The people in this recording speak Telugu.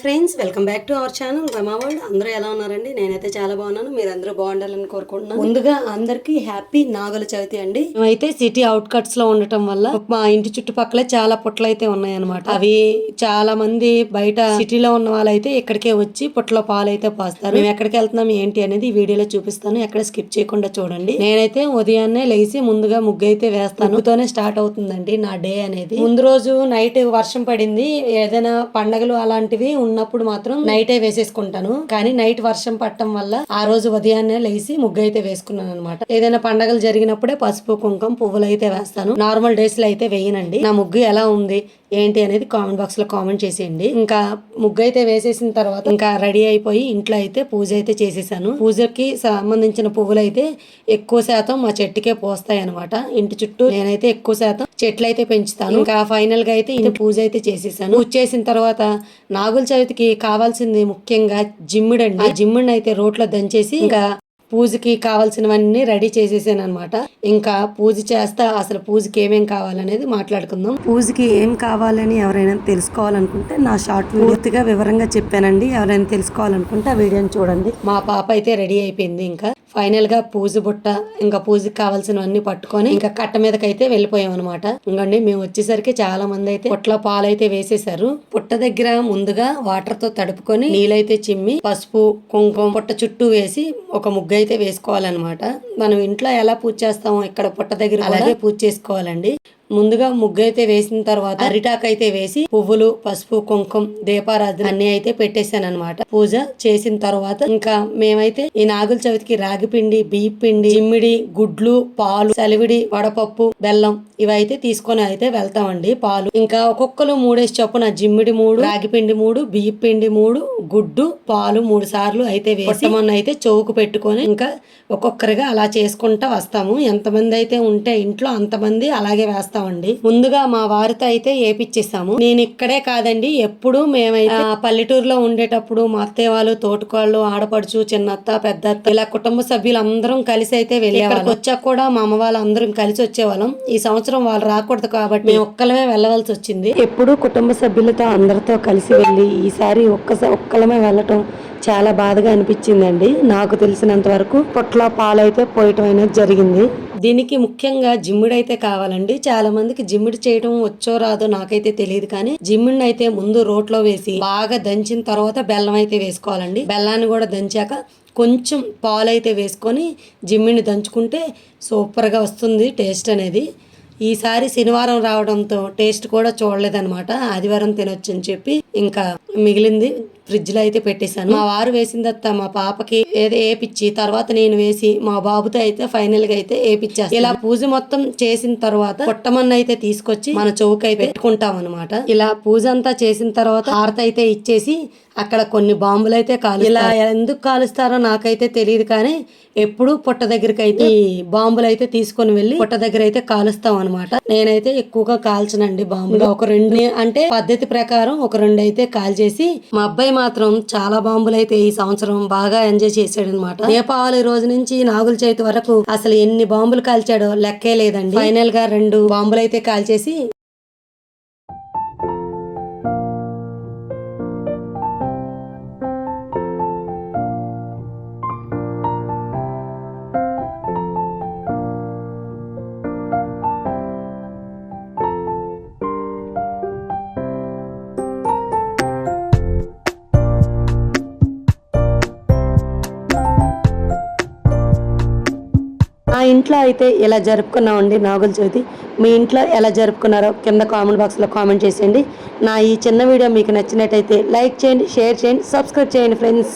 Friends welcome back to our channel Rama world అందరూ ఎలా ఉన్నారండి? నేనైతే చాలా బాగున్నాను. మీరు అందరూ బాగుండాలని కోరుకుంటున్నాను. ముందుగా అందరికీ హ్యాపీ నాగుల చవితి అండి. మేమైతే సిటీ అవుట్ కట్స్లో ఉండటం వల్ల మా ఇంటి చుట్టుపక్కల చాలా పుట్టలు అయితే ఉన్నాయన్నమాట. అవి చాలా మంది బయట సిటీలో ఉన్న వాళ్ళైతే ఇక్కడికే వచ్చి పుట్టలో పాలు అయితే పోస్తారు. మేము ఎక్కడికి వెళ్తున్నాం ఏంటి అనేది ఈ వీడియోలో చూపిస్తాను. ఎక్కడ స్కిప్ చేయకుండా చూడండి. నేనైతే ఉదయాన్నే లేచి ముందుగా ముగ్గు అయితే వేస్తాను. ముగ్గుతోనే స్టార్ట్ అవుతుందండి నా డే అనేది. ముందు రోజు నైట్ వర్షం పడింది. ఏదైనా పండగలు అలాంటివి ఉన్నప్పుడు మాత్రం నైటే వేసేసుకుంటాను. కానీ నైట్ వర్షం పట్టడం వల్ల ఆ రోజు ఉదయాన్నే లేచి ముగ్గు అయితే వేసుకున్నాను అనమాట ఏదైనా పండగలు జరిగినప్పుడే పసుపు కుంకుమ పువ్వులు అయితే వేస్తాను. నార్మల్ డేస్లో అయితే వేయనండి. నా ముగ్గు ఎలా ఉంది ఏంటి అనేది కామెంట్ బాక్స్లో కామెంట్ చేసేయండి. ఇంకా ముగ్గు అయితే వేసేసిన తర్వాత ఇంకా రెడీ అయిపోయి ఇంట్లో అయితే పూజ అయితే చేసేసాను. పూజకి సంబంధించిన పువ్వులు అయితే ఎక్కువ శాతం మా చెట్టుకే పోస్తాయి అనమాట ఇంటి చుట్టూ నేనైతే ఎక్కువ శాతం చెట్లు అయితే పెంచుతాను. ఇంకా ఫైనల్గా అయితే ఇంటి పూజ అయితే చేసేసాను. పూజ చేసిన తర్వాత నాగుల చవితికి కావాల్సింది ముఖ్యంగా జిమ్ముడండి. ఆ జిమ్ముడిని అయితే రోట్లో దంచేసి ఇంకా పూజకి కావాల్సినవన్నీ రెడీ చేసేసాను అనమాట ఇంకా పూజ చేస్తా అసలు పూజకి ఏమేం కావాలనేది మాట్లాడుకుందాం. పూజకి ఏం కావాలని ఎవరైనా తెలుసుకోవాలనుకుంటే నా షార్ట్ పూర్తిగా వివరంగా చెప్పానండి. ఎవరైనా తెలుసుకోవాలనుకుంటే ఆ వీడియోని చూడండి. మా పాప అయితే రెడీ అయిపోయింది ఇంకా. ఫైనల్గా పూజ బుట్ట ఇంకా పూజకి కావాల్సినవన్నీ పట్టుకొని ఇంకా కట్ట మీదకి అయితే వెళ్ళిపోయాం అనమాట ఇంకండి మేము వచ్చేసరికి చాలా మంది అయితే పుట్ల పాలు అయితే వేసేసారు పుట్ట దగ్గర ముందుగా వాటర్తో తడుపుకొని నీళ్ళైతే చిమ్మి పసుపు కుంకుమ పుట్ట చుట్టూ వేసి ఒక ముగ్గు అయితే వేసుకోవాలన్నమాట. మనం ఇంట్లో ఎలా పూజ చేస్తాము ఇక్కడ పుట్ట దగ్గర అలాగే పూజ చేసుకోవాలండి. ముందుగా ముగ్గు అయితే వేసిన తర్వాత అరిటాకు అయితే వేసి పువ్వులు పసుపు కుంకుమ దీపారాధన అన్ని అయితే పెట్టేశాను అనమాట పూజ చేసిన తర్వాత ఇంకా మేమైతే ఈ నాగుల చవితికి రాగి పిండి బియ్య పిండి చిమ్మిడి గుడ్లు పాలు సలివిడి వడపప్పు బెల్లం ఇవైతే తీసుకొని అయితే వెళ్తామండి పాలు. ఇంకా ఒక్కొక్కరు మూడేసి చొప్పున జిమ్మిడి మూడు రాగిపిండి మూడు బియ్య పిండి మూడు గుడ్డు పాలు మూడు సార్లు అయితే వేసామని అయితే చౌకు పెట్టుకొని ఇంకా ఒక్కొక్కరిగా అలా చేసుకుంటా వస్తాము. ఎంతమంది అయితే ఉంటే ఇంట్లో అంతమంది అలాగే వేస్తాం. వేస్తామండి ముందుగా మా వారితో అయితే ఏపిచ్చేసాము. నేను ఇక్కడే కాదండి ఎప్పుడు మేమైతే పల్లెటూరులో ఉండేటప్పుడు మా అత్తయ్య వాళ్ళు తోటకోళ్ళు ఆడపడుచు చిన్నత్త పెద్దత్త ఇలా కుటుంబ సభ్యులు అందరం కలిసి అయితే వెళ్ళేవాళ్ళం. వచ్చాక కూడా మా అమ్మ వాళ్ళు అందరం కలిసి వచ్చేవాళ్ళం. ఈ సంవత్సరం వాళ్ళు రాకూడదు కాబట్టి మేము ఒక్కలమే వెళ్ళవలసి వచ్చింది. ఎప్పుడు కుటుంబ సభ్యులతో అందరితో కలిసి వెళ్ళి ఈసారి ఒక్కసారి ఒక్కలమే వెళ్ళటం చాలా బాధగా అనిపించిందండి. నాకు తెలిసినంత వరకు పొట్ల పాలైతే పోయటం అనేది జరిగింది. దీనికి ముఖ్యంగా జిమ్ముడు అయితే కావాలండి. చాలా మందికి జిమ్ముడు చేయడం వచ్చో రాదో నాకైతే తెలియదు కానీ జిమ్ముడిని అయితే ముందు రోట్లో వేసి బాగా దంచిన తర్వాత బెల్లం అయితే వేసుకోవాలండి. బెల్లాన్ని కూడా దంచాక కొంచెం పాలు అయితే వేసుకొని జిమ్మిని దంచుకుంటే సూపర్గా వస్తుంది టేస్ట్ అనేది. ఈసారి శనివారం రావడంతో టేస్ట్ కూడా చూడలేదన్నమాట. ఆదివారం తినొచ్చని చెప్పి ఇంకా మిగిలింది ఫ్రిడ్జ్లో అయితే పెట్టేశాను. మా వారు వేసిన తర్వాత మా పాపకి ఏదో ఏపిచ్చి తర్వాత నేను వేసి మా బాబుతో అయితే ఫైనల్గా అయితే ఏపిచ్చాను ఇలా పూజ మొత్తం చేసిన తర్వాత పొట్టమన్న అయితే తీసుకొచ్చి మన చౌక అయితే పెట్టుకుంటాం అనమాట ఇలా పూజ అంతా చేసిన తర్వాత హారత అయితే ఇచ్చేసి అక్కడ కొన్ని బాంబులు అయితే కాలు ఇలా ఎందుకు కాలుస్తారో నాకైతే తెలియదు కానీ ఎప్పుడు పుట్ట దగ్గరికి అయితే ఈ బాంబులు అయితే తీసుకొని వెళ్ళి పుట్ట దగ్గర అయితే కాలుస్తాం అనమాట నేనైతే ఎక్కువగా కాల్చనండి బాంబులు. ఒక రెండు అంటే పద్ధతి ప్రకారం ఒక రెండు అయితే కాల్చేసి మా అబ్బాయి మాత్రం చాలా బాంబులు అయితే ఈ సంవత్సరం బాగా ఎంజాయ్ చేశాడు అనమాట దీపావళి రోజు నుంచి నాగుల చవితి వరకు అసలు ఎన్ని బాంబులు కాల్చాడో లెక్కే లేదండి. ఫైనల్గా రెండు బాంబులు అయితే కాల్చేసి ఇంట్లో అయితే ఇలా జరుపుకున్నామండి నాగుల చవితి మీ ఇంట్లో ఎలా జరుపుకున్నారో కింద కామెంట్ బాక్స్లో కామెంట్ చేసేయండి. నా ఈ చిన్న వీడియో మీకు నచ్చినట్టయితే లైక్ చేయండి షేర్ చేయండి సబ్స్క్రైబ్ చేయండి ఫ్రెండ్స్.